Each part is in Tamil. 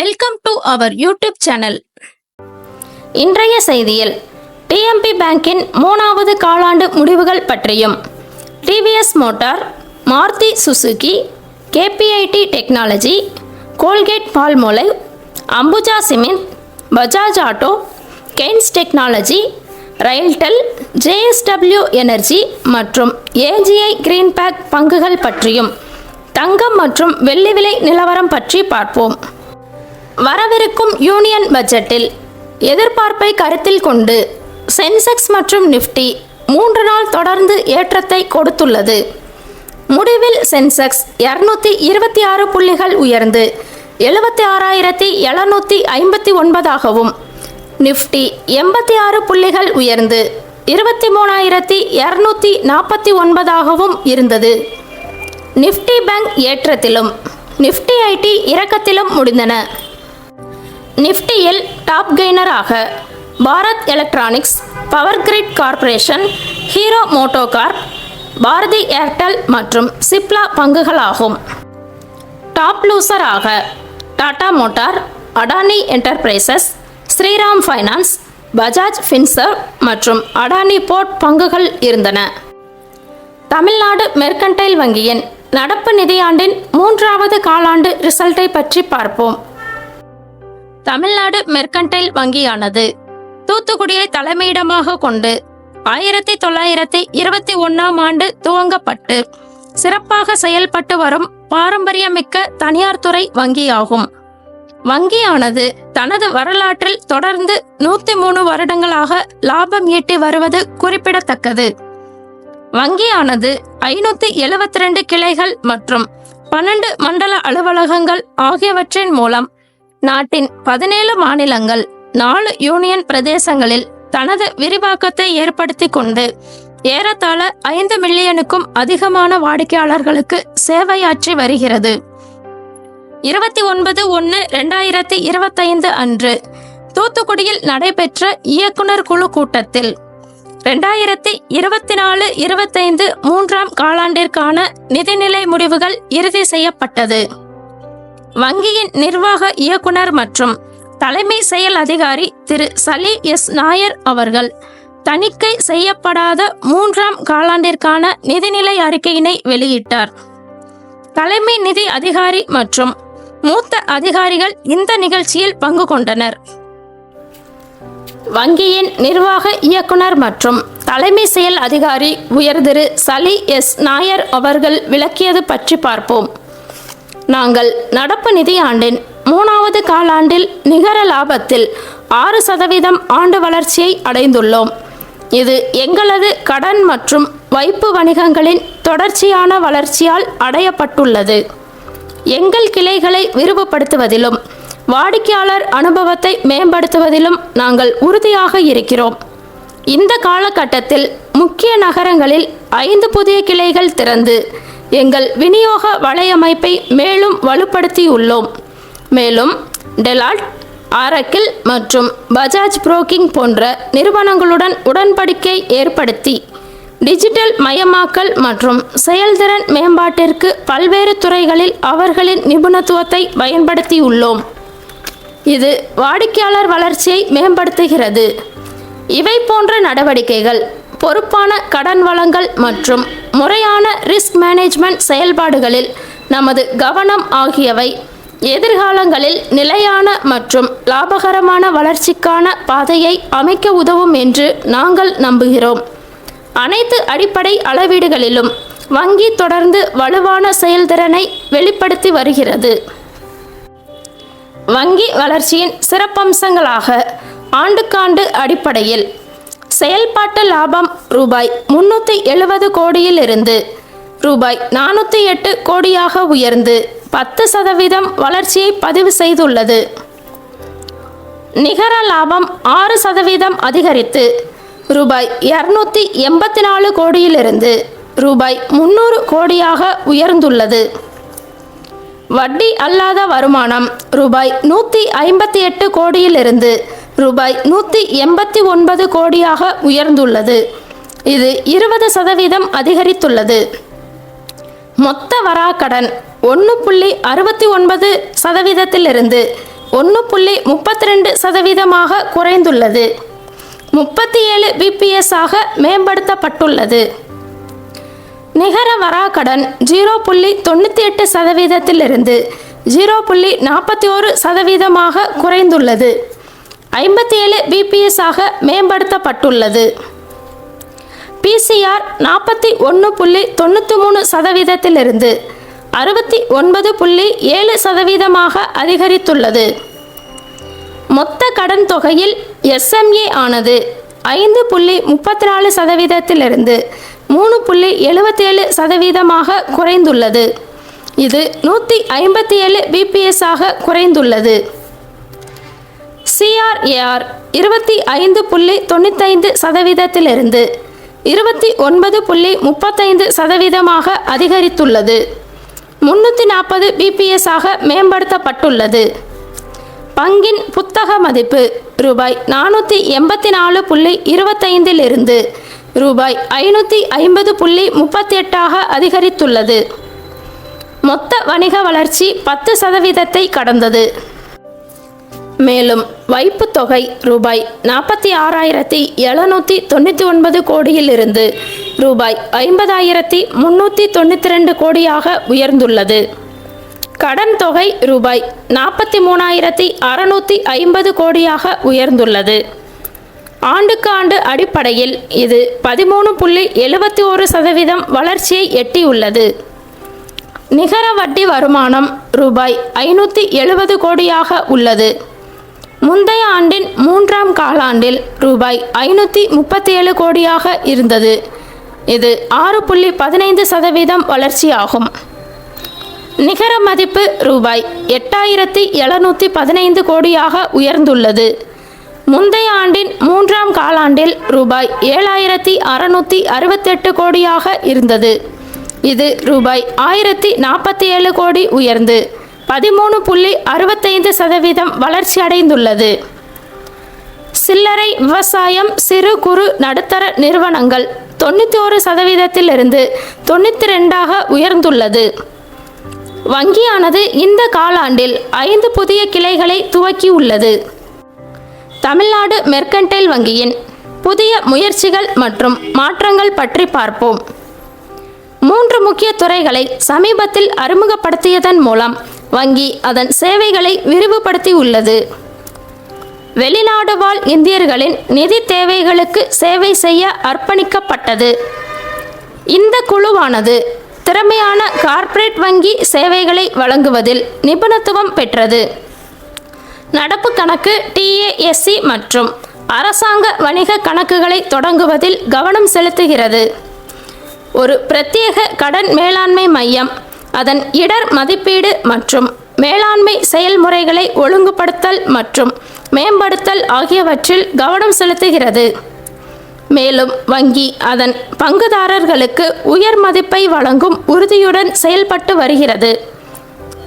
Welcome to our YouTube channel இன்றைய செய்தியில் டிஎம்பி பேங்கின் மூணாவது காலாண்டு முடிவுகள் பற்றியும் TVS motor Maruti Suzuki KPIT technology Colgate பால்மோலை Ambuja cement Bajaj auto Kaynes technology RailTel JSW energy மற்றும் ஏஜிஐ கிரீன்பேக் பங்குகள் பற்றியும் தங்கம் மற்றும் வெள்ளி விலை நிலவரம் பற்றி பார்ப்போம். வரவிருக்கும் யூனியன் பட்ஜெட்டில் எதிர்பார்ப்பை கருத்தில் கொண்டு சென்செக்ஸ் மற்றும் நிஃப்டி மூன்று நாள் தொடர்ந்து ஏற்றத்தை கொடுத்துள்ளது. முடிவில் சென்செக்ஸ் இரநூத்தி இருபத்தி ஆறு புள்ளிகள் உயர்ந்து எழுபத்தி ஆறாயிரத்தி எழுநூற்றி ஐம்பத்தி ஒன்பதாகவும் நிஃப்டி எண்பத்தி ஆறு புள்ளிகள் உயர்ந்து இருபத்தி மூணாயிரத்தி இரநூத்தி நாற்பத்தி ஒன்பதாகவும் இருந்தது. நிஃப்டி பேங்க் ஏற்றத்திலும் நிஃப்டி ஐடி இறக்கத்திலும் முடிந்தன. நிஃப்டியில் top கெய்னராக Bharat electronics power grid corporation Hero MotoCorp Bharti Airtel மற்றும் சிப்லா பங்குகளாகும். Top லூசராக Tata motor Adani enterprises Shriram finance Bajaj Finserv மற்றும் அடானி போர்ட் பங்குகள் இருந்தன. தமிழ்நாடு மெர்கன்டைல் வங்கியின் நடப்பு நிதியாண்டின் மூன்றாவது காலாண்டு ரிசல்ட்டை பற்றி பார்ப்போம். தமிழ்நாடு மெர்கன்டைல் வங்கியானது. தூத்துக்குடியை தலைமையிடமாக கொண்டு ஆயிரத்தி தொள்ளாயிரத்தி இருபத்தி ஒன்னாம் ஆண்டு துவங்கப்பட்டு சிறப்பாக செயல்பட்டு வரும் பாரம்பரியமிக்க தனியார் துறை வங்கியாகும். வங்கியானது தனது வரலாற்றில் தொடர்ந்து நூத்தி மூணு வருடங்களாக லாபம் ஈட்டி வருவது குறிப்பிடத்தக்கது. வங்கியானது ஐநூத்தி எழுபத்தி ரெண்டு கிளைகள் மற்றும் பன்னெண்டு மண்டல அலுவலகங்கள் ஆகியவற்றின் மூலம் நாட்டின் பதினேழு மாநிலங்கள் நாலு யூனியன் பிரதேசங்களில் தனது விரிவாக்கத்தை ஏற்படுத்தி கொண்டு ஏறத்தாழ ஐந்து மில்லியனுக்கும் அதிகமான வாடிக்கையாளர்களுக்கு சேவையாற்றி வருகிறது. இருபத்தி ஒன்பது ஒன்று ரெண்டாயிரத்தி இருபத்தைந்து அன்று தூத்துக்குடியில் நடைபெற்ற இயக்குனர் குழு கூட்டத்தில் ரெண்டாயிரத்தி இருபத்தி நாலு இருபத்தைந்து மூன்றாம் காலாண்டிற்கான நிதிநிலை முடிவுகள் இறுதி செய்யப்பட்டது. வங்கியின் நிர்வாக இயக்குனர் மற்றும் தலைமை செயல் அதிகாரி திரு சலி எஸ் நாயர் அவர்கள் தணிக்கை செய்யப்படாத மூன்றாம் காலாண்டிற்கான நிதிநிலை அறிக்கையினை வெளியிட்டார். தலைமை நிதி அதிகாரி மற்றும் மூத்த அதிகாரிகள் இந்த நிகழ்ச்சியில் பங்கு கொண்டனர். வங்கியின் நிர்வாக இயக்குனர் மற்றும் தலைமை செயல் அதிகாரி உயர் திரு சலி எஸ் நாயர் அவர்கள் விளக்கியது பற்றி பார்ப்போம். நாங்கள் நடப்பு நிதியாண்டின் மூணாவது காலாண்டில் நிகர லாபத்தில் ஆறு சதவீதம் ஆண்டு வளர்ச்சியை அடைந்துள்ளோம். இது எங்களது கடன் மற்றும் வைப்பு வணிகங்களின் தொடர்ச்சியான வளர்ச்சியால் அடையப்பட்டுள்ளது. எங்கள் கிளைகளை விரிவுபடுத்துவதிலும் வாடிக்கையாளர் அனுபவத்தை மேம்படுத்துவதிலும் நாங்கள் உறுதியாக இருக்கிறோம். இந்த காலகட்டத்தில் முக்கிய நகரங்களில் ஐந்து புதிய கிளைகள் திறந்து எங்கள் விநியோக வலையமைப்பை மேலும் வலுப்படுத்தியுள்ளோம். மேலும் டெலால்ட் ஆரக்கில் மற்றும் பஜாஜ் புரோக்கிங் போன்ற நிறுவனங்களுடன் உடன்படிக்கை ஏற்படுத்தி டிஜிட்டல் மயமாக்கல் மற்றும் செயல்திறன் மேம்பாட்டிற்கு பல்வேறு துறைகளில் அவர்களின் நிபுணத்துவத்தை பயன்படுத்தியுள்ளோம். இது வாடிக்கையாளர் வளர்ச்சியை மேம்படுத்துகிறது. இவை போன்ற நடவடிக்கைகள் பொறுப்பான கடன் வளங்கள் மற்றும் முறையான ரிஸ்க் மேனேஜ்மெண்ட் செயல்பாடுகளில் நமது கவனம் ஆகியவை எதிர்காலங்களில் நிலையான மற்றும் லாபகரமான வளர்ச்சிக்கான பாதையை அமைக்க உதவும் என்று நாங்கள் நம்புகிறோம். அனைத்து அடிப்படை அளவீடுகளிலும் வங்கி தொடர்ந்து வலுவான செயல்திறனை வெளிப்படுத்தி வருகிறது. வங்கி வளர்ச்சியின் சிறப்பம்சங்களாக ஆண்டுக்காண்டு அடிப்படையில் செயல்பாட்டு லாபம் ரூபாய் முன்னூற்றி எழுபது கோடியிலிருந்து ரூபாய் நானூற்றி எட்டு கோடியாக உயர்ந்து பத்து சதவீதம் வளர்ச்சியை பதிவு செய்துள்ளது. நிகர லாபம் ஆறு சதவீதம் அதிகரித்து ரூபாய் இரநூத்தி எண்பத்தி நாலு கோடியிலிருந்து ரூபாய் முன்னூறு கோடியாக உயர்ந்துள்ளது. வட்டி அல்லாத வருமானம் ரூபாய் நூற்றி ஐம்பத்தி எட்டு கோடியிலிருந்து ரூபாய் நூற்றி எண்பத்தி ஒன்பது கோடியாக உயர்ந்துள்ளது. இது இருபது சதவீதம் அதிகரித்துள்ளது. மொத்த வராக்கடன் ஒன்று புள்ளி அறுபத்தி ஒன்பது சதவீதத்திலிருந்து ஒன்று புள்ளி முப்பத்தி ரெண்டு சதவீதமாக குறைந்துள்ளது. முப்பத்தி ஏழு பிபிஎஸ் ஆக மேம்படுத்தப்பட்டுள்ளது. நிகர வராக்கடன் ஜீரோ புள்ளி தொண்ணூற்றி எட்டு சதவீதத்திலிருந்து ஜீரோ புள்ளி நாற்பத்தி ஒரு சதவீதமாக குறைந்துள்ளது. ஐம்பத்தி ஏழு பிபிஎஸ் ஆக மேம்படுத்தப்பட்டுள்ளது. பிசிஆர் நாற்பத்தி ஒன்று புள்ளி தொண்ணூற்றி மூணு சதவீதத்திலிருந்து அறுபத்தி ஒன்பது புள்ளி ஏழு சதவீதமாக அதிகரித்துள்ளது. மொத்த கடன் தொகையில் எஸ்எம்ஏ ஆனது ஐந்து புள்ளி முப்பத்தி நாலு சதவீதத்திலிருந்து மூணு புள்ளி எழுபத்தேழு சதவீதமாக குறைந்துள்ளது. இது நூற்றி ஐம்பத்தி ஏழு பிபிஎஸ் ஆக குறைந்துள்ளது. சிஆர்ஏஆர் இருபத்தி ஐந்து புள்ளி தொண்ணூத்தைந்து சதவீதத்திலிருந்து இருபத்தி ஒன்பது புள்ளி முப்பத்தைந்து சதவீதமாக அதிகரித்துள்ளது. முன்னூற்றி நாற்பது பிபிஎஸ் ஆக மேம்படுத்தப்பட்டுள்ளது. பங்கின் புத்தக மதிப்பு ரூபாய் நானூற்றி எண்பத்தி நாலு புள்ளி இருபத்தைந்திலிருந்து ரூபாய் ஐநூற்றி ஐம்பது புள்ளி முப்பத்தி எட்டாக அதிகரித்துள்ளது. மொத்த வணிக வளர்ச்சி பத்து சதவீதத்தை கடந்தது. மேலும் வைப்பு தொகை ரூபாய் நாற்பத்தி ஆறாயிரத்தி எழுநூற்றி தொண்ணூற்றி ஒன்பது கோடியிலிருந்து ரூபாய் ஐம்பதாயிரத்தி முன்னூற்றி தொண்ணூற்றி ரெண்டு கோடியாக உயர்ந்துள்ளது. கடன் தொகை ரூபாய் நாற்பத்தி மூணாயிரத்தி அறநூற்றி ஐம்பது கோடியாக உயர்ந்துள்ளது. ஆண்டுக்கு ஆண்டு அடிப்படையில் இது பதிமூணு புள்ளி எழுபத்தி ஒரு சதவீதம் வளர்ச்சியை எட்டியுள்ளது. நிகர வட்டி வருமானம் ரூபாய் ஐநூற்றி எழுபது கோடியாக உள்ளது. முந்தைய ஆண்டின் மூன்றாம் காலாண்டில் ரூபாய் ஐநூற்றி முப்பத்தி ஏழு கோடியாக இருந்தது. இது ஆறு புள்ளி பதினைந்து சதவீதம் வளர்ச்சியாகும். நிகர மதிப்பு ரூபாய் எட்டாயிரத்தி எழுநூற்றி பதினைந்து கோடியாக உயர்ந்துள்ளது. முந்தைய ஆண்டின் மூன்றாம் காலாண்டில் ரூபாய் ஏழாயிரத்தி அறநூற்றி அறுபத்தெட்டு கோடியாக இருந்தது. இது ரூபாய் ஆயிரத்தி நாற்பத்தி ஏழு கோடி உயர்ந்து. பதிமூணு புள்ளி அறுபத்தைந்து சதவீதம் வளர்ச்சியடைந்துள்ளது சில்லறை விவசாயம் சிறு குறு நடுத்தர நிறுவனங்கள் தொண்ணூற்றி ஒரு சதவீதத்திலிருந்து தொண்ணூற்றி ரெண்டாக உயர்ந்துள்ளது. வங்கியானது இந்த காலாண்டில் ஐந்து புதிய கிளைகளை துவக்கியுள்ளது. தமிழ்நாடு மெர்கன்டைல் வங்கியின் புதிய முயற்சிகள் மற்றும் மாற்றங்கள் பற்றி பார்ப்போம். மூன்று முக்கிய துறைகளை சமீபத்தில் அறிமுகப்படுத்தியதன் மூலம் வங்கி அதன் சேவைகளை விரிவுபடுத்தியுள்ளது. வெளிநாடு வாழ் இந்தியர்களின் நிதி தேவைகளுக்கு சேவை செய்ய அர்ப்பணிக்கப்பட்டது. இந்த குழுவானது திறமையான கார்ப்பரேட் வங்கி சேவைகளை வழங்குவதில் நிபுணத்துவம் பெற்றது. நடப்பு கணக்கு டிஏஎஸ்சி மற்றும் அரசாங்க வணிக கணக்குகளை தொடங்குவதில் கவனம் செலுத்துகிறது. ஒரு பிரத்யேக கடன் மேலாண்மை மையம் அதன் இடர் மதிப்பீடு மற்றும் மேலாண்மை செயல்முறைகளை ஒழுங்குபடுத்தல் மற்றும் மேம்படுத்தல் ஆகியவற்றில் கவனம் செலுத்துகிறது. மேலும் வங்கி அதன் பங்குதாரர்களுக்கு உயர் மதிப்பை வழங்கும் உறுதியுடன் செயல்பட்டு வருகிறது.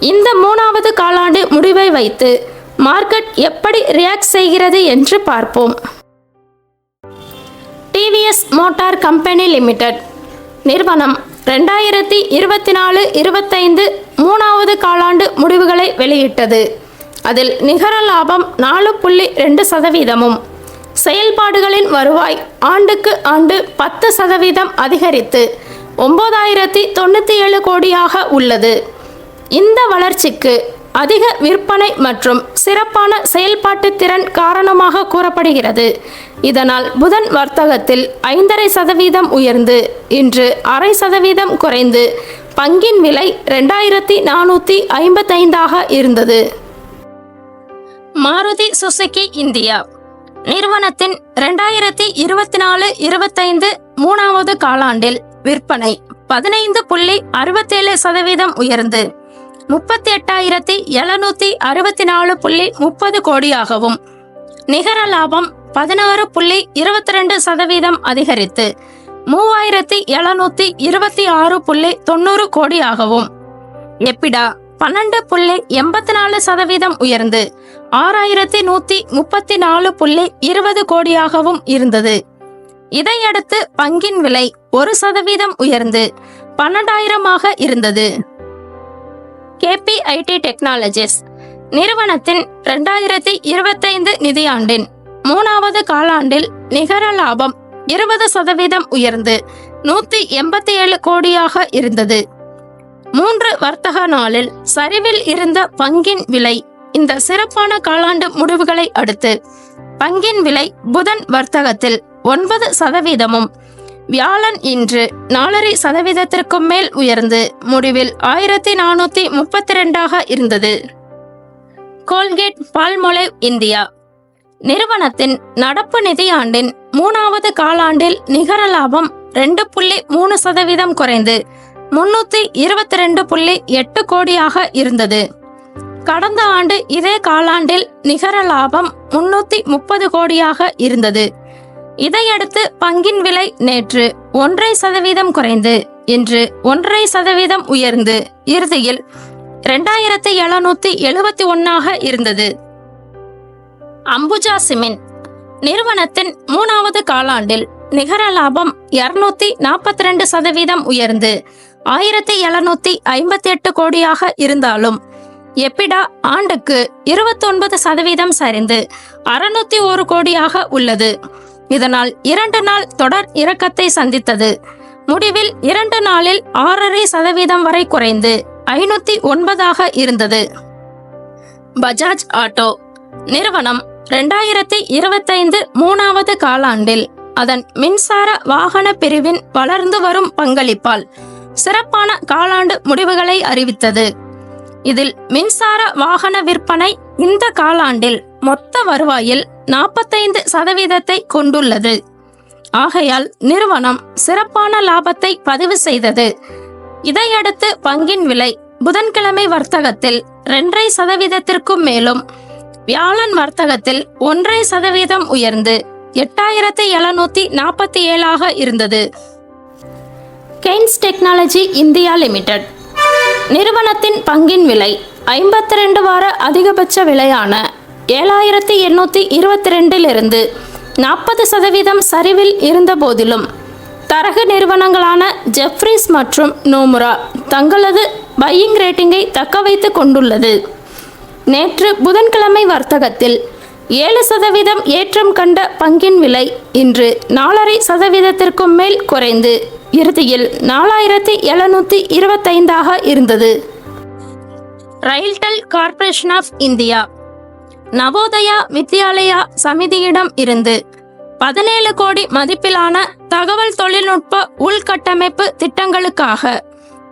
இந்த மூணாவது காலாண்டு முடிவை வைத்து மார்க்கெட் எப்படி ரியாக்ட் செய்கிறது என்று பார்ப்போம். டிவிஎஸ் மோட்டார் கம்பெனி லிமிடெட் நிறுவனம் ரெண்டாயிரத்தி இருபத்தி நாலு இருபத்தைந்து மூணாவது காலாண்டு முடிவுகளை வெளியிட்டது. அதில் நிகர லாபம் நாலு புள்ளி ரெண்டு சதவீதமும். செயல்பாடுகளின் வருவாய் ஆண்டுக்கு ஆண்டு பத்து சதவீதம் அதிகரித்து ஒன்பதாயிரத்தி தொண்ணூற்றி ஏழு கோடியாக உள்ளது. இந்த வளர்ச்சிக்கு அதிக விற்பனை மற்றும் சிறப்பான செயல்பாட்டு திறன் காரணமாக கூறப்படுகிறது. இதனால் புதன் வர்த்தகத்தில் ஐந்தரை சதவீதம் உயர்ந்து இன்று அரை சதவீதம் குறைந்து பங்கின் விலை ரெண்டாயிரத்தி நானூற்றி ஐம்பத்தைந்தாக இருந்தது. Maruti Suzuki India. நிறுவனத்தின் ரெண்டாயிரத்தி இருபத்தி நாலு இருபத்தைந்து மூணாவது காலாண்டில் விற்பனை பதினைந்து புள்ளி அறுபத்தேழு சதவீதம் உயர்ந்து முப்பத்தி எட்டாயிரத்தி எழுநூத்தி அறுபத்தி நாலு புள்ளி முப்பது கோடியாகவும். நிகர லாபம் பதினாறு புள்ளி இருபத்தி ரெண்டு சதவீதம் அதிகரித்து மூவாயிரத்தி எழுநூத்தி இருபத்தி ஆறு புள்ளி தொண்ணூறு கோடியாகவும். எப்பிடா பன்னெண்டு புள்ளி எண்பத்தி நாலு சதவீதம் உயர்ந்து ஆறாயிரத்தி நூத்தி முப்பத்தி நாலு புள்ளி இருபது கோடியாகவும் இருந்தது. இதையடுத்து பங்கின் விலை ஒரு சதவீதம் உயர்ந்து பன்னெண்டாயிரமாக இருந்தது. KPIT Technologies. நிறுவனத்தின் இரண்டாயிரத்தி இருபத்தைந்து நிதியாண்டின் மூணாவது காலாண்டில் நிகர லாபம் இருபது சதவீதம் உயர்ந்து நூத்தி எண்பத்தி ஏழு கோடியாக இருந்தது. மூன்று வர்த்தக நாளில் சரிவில் இருந்த பங்கின் விலை இந்த சிறப்பான காலாண்டு முடிவுகளை அடுத்து பங்கின் விலை புதன் வர்த்தகத்தில் ஒன்பது சதவீதமும் வியாழன் இன்று நாலரை சதவீதத்திற்கும் மேல் உயர்ந்து முடிவில் ஆயிரத்தி நானூத்தி முப்பத்தி ரெண்டாக இருந்தது. Colgate Palmolive India. நிறுவனத்தின் நடப்பு நிதியாண்டின் மூணாவது காலாண்டில் நிகர லாபம் ரெண்டு புள்ளி மூணு சதவீதம் குறைந்து முன்னூத்தி இருபத்தி ரெண்டு புள்ளி எட்டு கோடியாக இருந்தது. கடந்த ஆண்டு இதே காலாண்டில் நிகர லாபம் முன்னூத்தி முப்பது கோடியாக இருந்தது. இதையடுத்து பங்கின் விலை நேற்று ஒன்றரை சதவீதம் குறைந்து இன்று ஒன்றரை சதவீதம் உயர்ந்து இறுதியில் ரெண்டாயிரத்தி எழுநூத்தி எழுபத்தி ஒன்னாக இருந்தது. அம்புஜா சிமெண்ட் நிறுவனத்தின் மூணாவது காலாண்டில் நிகர லாபம் இருநூத்தி நாற்பத்தி ரெண்டு சதவீதம் உயர்ந்து ஆயிரத்தி எழுநூத்தி ஐம்பத்தி எட்டு கோடியாக இருந்தாலும் எப்பிடா ஆண்டுக்கு இருபத்தொன்பது சதவீதம் சரிந்து அறுநூத்தி ஒரு கோடியாக உள்ளது. இதனால் இரண்டு நாள் தொடர் இறக்கத்தை சந்தித்தது. முடிவில் இரண்டு நாளில் ஆறரை சதவீதம் வரை குறைந்து ஐநூத்தி ஒன்பதாக இருந்தது. பஜாஜ் ஆட்டோ நிறுவனம் ரெண்டாயிரத்தி இருபத்தைந்து மூணாவது காலாண்டில் அதன் மின்சார வாகன பிரிவின் வளர்ந்து வரும் பங்களிப்பால் சிறப்பான காலாண்டு முடிவுகளை அறிவித்தது. இதில் மின்சார வாகன விற்பனை இந்த காலாண்டில் மொத்த வருவாயில் நாற்பத்தைந்து சதவீதத்தை கொண்டுள்ளது. ஆகையால் நிறுவனம் சிறப்பான லாபத்தை பதிவு செய்தது. இதையடுத்து பங்கின் விலை புதன்கிழமை வர்த்தகத்தில் இரண்டரை சதவீதத்திற்கும் மேலும். வியாழன் வர்த்தகத்தில் ஒன்றரை சதவீதம் உயர்ந்து எட்டாயிரத்தி எழுநூத்தி நாற்பத்தி ஏழாக இருந்தது. Kaynes Technology India Limited. நிறுவனத்தின் பங்கின் விலை ஐம்பத்தி ரெண்டு வார அதிகபட்ச விலையான ஏழாயிரத்தி எண்ணூற்றி இருபத்தி ரெண்டிலிருந்து நாற்பது சதவீதம் சரிவில் இருந்தபோதிலும் தரகு நிறுவனங்களான ஜெஃப்ரிஸ் மற்றும் நோமுரா தங்களது பையிங் ரேட்டிங்கை தக்க வைத்து கொண்டுள்ளது. நேற்று புதன்கிழமை வர்த்தகத்தில் ஏழு சதவீதம் ஏற்றம் கண்ட பங்கின் விலை இன்று நாலரை சதவீதத்திற்கும் மேல் குறைந்து இறுதியில் நாலாயிரத்தி எழுநூற்றி இருபத்தைந்தாக இருந்தது. RailTel Corporation of India Navodaya Vidyalaya சமிதியிடம் இருந்து பதினேழு கோடி மதிப்பிலான தகவல் தொழில்நுட்ப உள்கட்டமைப்பு திட்டங்களுக்காக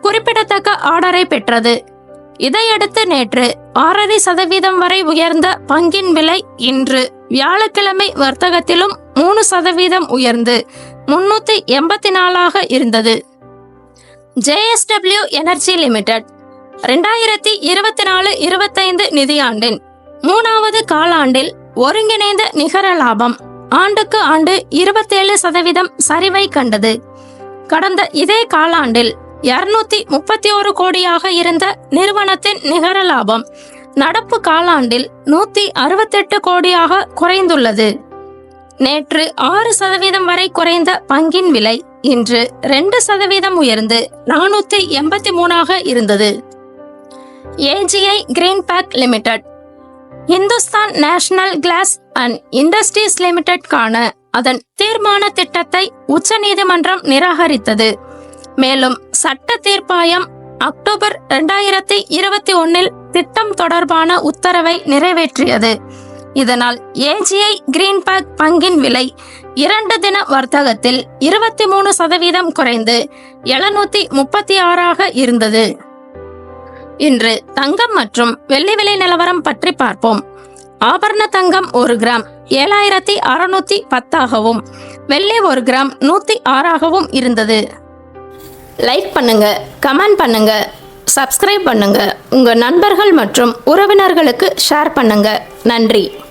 குறிப்பிடத்தக்க ஆர்டரை பெற்றது. இதையடுத்து நேற்று ஆறரை சதவீதம் வரை உயர்ந்த பங்கின் விலை இன்று வியாழக்கிழமை வர்த்தகத்திலும் மூணு சதவீதம் உயர்ந்து முன்னூத்தி எண்பத்தி நாலாக இருந்தது. ஜேஎஸ்டபிள்யூ எனர்ஜி லிமிடெட் ரெண்டாயிரத்தி இருபத்தி நாலு இருபத்தைந்து நிதியாண்டின் மூணாவது காலாண்டில் ஒருங்கிணைந்த நிகர லாபம். ஆண்டுக்கு ஆண்டு இருபத்தேழு சதவீதம் சரிவை கண்டது. கடந்த இதே காலாண்டில் இருநூத்தி முப்பத்தி ஒரு கோடியாக இருந்த நிறுவனத்தின் நிகர லாபம் நடப்பு காலாண்டில் நூத்தி அறுபத்தெட்டு கோடியாக குறைந்துள்ளது. நேற்று ஆறு சதவீதம் வரை குறைந்த பங்கின் விலை இன்று ரெண்டு சதவீதம் உயர்ந்து நானூத்தி எண்பத்தி மூணாக இருந்தது. AGI Green Pac Limited Hindusthan National Glass and Industries லிமிடெட்கான அதன் தீர்மான திட்டத்தை உச்சநீதிமன்றம் நிராகரித்தது. மேலும் சட்ட தீர்ப்பாயம் அக்டோபர் இரண்டாயிரத்தி இருபத்தி ஒன்னில் திட்டம் தொடர்பான உத்தரவை நிறைவேற்றியது. இதனால் ஏஜிஐ கிரீன்பேக் பங்கின் விலை இரண்டு தின வர்த்தகத்தில் இருபத்தி மூணு சதவீதம் குறைந்து எழுநூத்தி முப்பத்தி ஆறாக இருந்தது. இன்று தங்கம் மற்றும் வெள்ளி விலை நிலவரம் பற்றி பார்ப்போம். ஆபரண தங்கம் ஒரு கிராம் ஏழாயிரத்தி அறுநூத்தி பத்தாகவும் வெள்ளி ஒரு கிராம் நூத்தி ஆறாகவும் இருந்தது. லைக் பண்ணுங்க கமெண்ட் பண்ணுங்க சப்ஸ்கிரைப் பண்ணுங்க. உங்க நண்பர்கள் மற்றும் உறவினர்களுக்கு ஷேர் பண்ணுங்க. நன்றி.